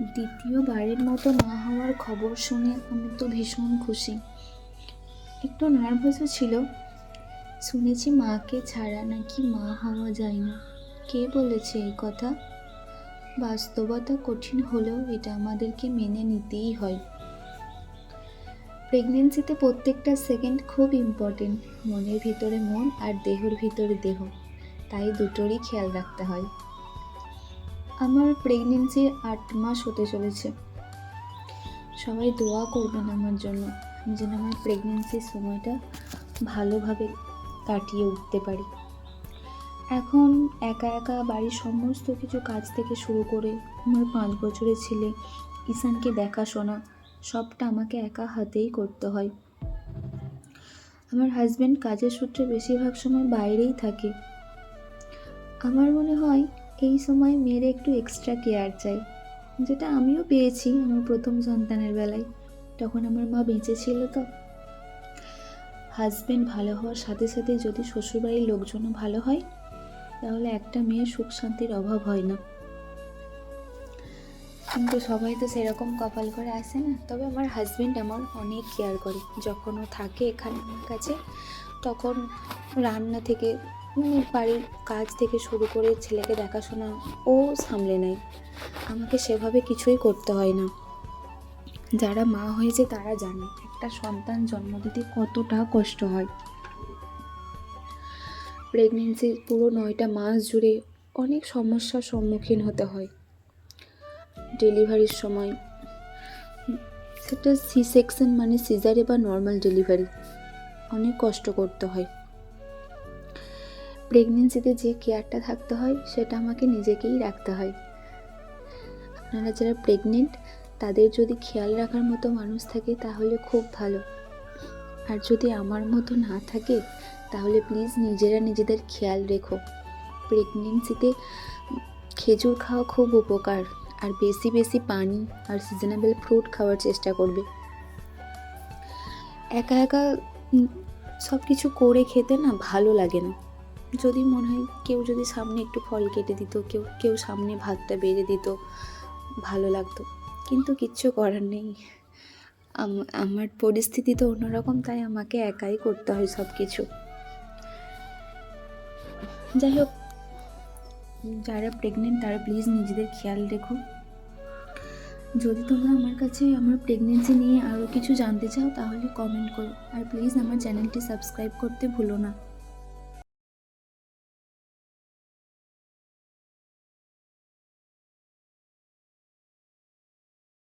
দ্বিতীয়বারের মতো মা হওয়ার খবর শুনে আমি তো ভীষণ খুশি। একটু নার্ভাসও ছিল। শুনেছি মাকে ছাড়া নাকি মা হওয়া যায় না। কে বলেছে এই কথা? বাস্তবতা কঠিন হলেও এটা আমাদেরকে মেনে নিতেই হয়। প্রেগনেন্সিতে প্রত্যেকটা সেকেন্ড খুব ইম্পর্টেন্ট মনের ভিতরে মন আর দেহর ভিতরে দেহ। তাই দুটোরই খেয়াল রাখতে হয়। আমার প্রেগনেন্সি আট মাস হতে চলেছে। সবাই দোয়া করবেন আমার জন্য আমি যেন আমার প্রেগনেন্সির সময়টা ভালোভাবে কাটিয়ে উঠতে পারি। এখন একা একা বাড়ির সমস্ত কিছু কাজ থেকে শুরু করে আমার পাঁচ বছরের ছেলে ঈশানকে দেখাশোনা, সবটা আমাকে একা হাতেই করতে হয়। আমার হাজব্যান্ড কাজের সূত্রে বেশিরভাগ সময় বাইরেই থাকে। আমার মনে হয় এই সময় মেয়ের একটু এক্সট্রা কেয়ার চাই, যেটা আমিও পেয়েছি আমার প্রথম সন্তানের বেলায়। তখন আমার মা বেঁচে ছিল তো। হাজব্যান্ড ভালো হওয়ার সাথে সাথে যদি শ্বশুরবাড়ির লোকজনও ভালো হয়, তাহলে একটা মেয়ের সুখ শান্তির অভাব হয় না। কিন্তু সবাই তো সেরকম কপাল করে আসে না। তবে আমার হাজব্যান্ড আমার অনেক কেয়ার করে। যখন ও থাকে এখানে আমার কাছে তখন রান্না থেকে মানে বাড়ির কাজ থেকে শুরু করে ছেলেকে দেখাশোনা ও সামলে নেয়। আমাকে সেভাবে কিছুই করতে হয় না। যারা মা হয়েছে তারা জানে, একটা সন্তান জন্ম দিতে কতটা কষ্ট হয়। প্রেগনেন্সির পুরো নয়টা মাস জুড়ে অনেক সমস্যার সম্মুখীন হতে হয়। ডেলিভারির সময় সেটা সি সেকশন মানে সিজারে বা নর্মাল ডেলিভারি অনেক কষ্ট করতে হয়। প্রেগনেন্সিতে যে কেয়ারটা থাকতে হয়, সেটা আমাকে নিজেকেই রাখতে হয়। আপনারা যারা প্রেগনেন্ট তাদের যদি খেয়াল রাখার মতো মানুষ থাকে, তাহলে খুব ভালো। আর যদি আমার মতো না থাকে, তাহলে প্লিজ নিজেরা নিজেদের খেয়াল রেখো। প্রেগনেন্সিতে খেজুর খাওয়া খুব উপকার, আর বেশি বেশি পানি আর সিজনেবল ফ্রুট খাওয়ার চেষ্টা করবে। একা একা সব কিছু করে খেতে না ভালো লাগে না। যদি মনে হয় কেউ যদি সামনে একটু ফল কেটে দিত, কেউ কেউ সামনে ভাতটা বেড়ে দিত, ভালো লাগতো। কিন্তু কিচ্ছু করার নেই। আমার পরিস্থিতি তো অন্যরকম, তাই আমাকে একাই করতে হয় সব কিছু যাই হোক, যারা প্রেগনেন্ট তারা প্লিজ নিজেদের খেয়াল রেখো। যদি তোমরা আমার কাছে আমার প্রেগনেন্সি নিয়ে আরও কিছু জানতে চাও, তাহলে কমেন্ট করো। আর প্লিজ আমার চ্যানেলটি সাবস্ক্রাইব করতে ভুলো না।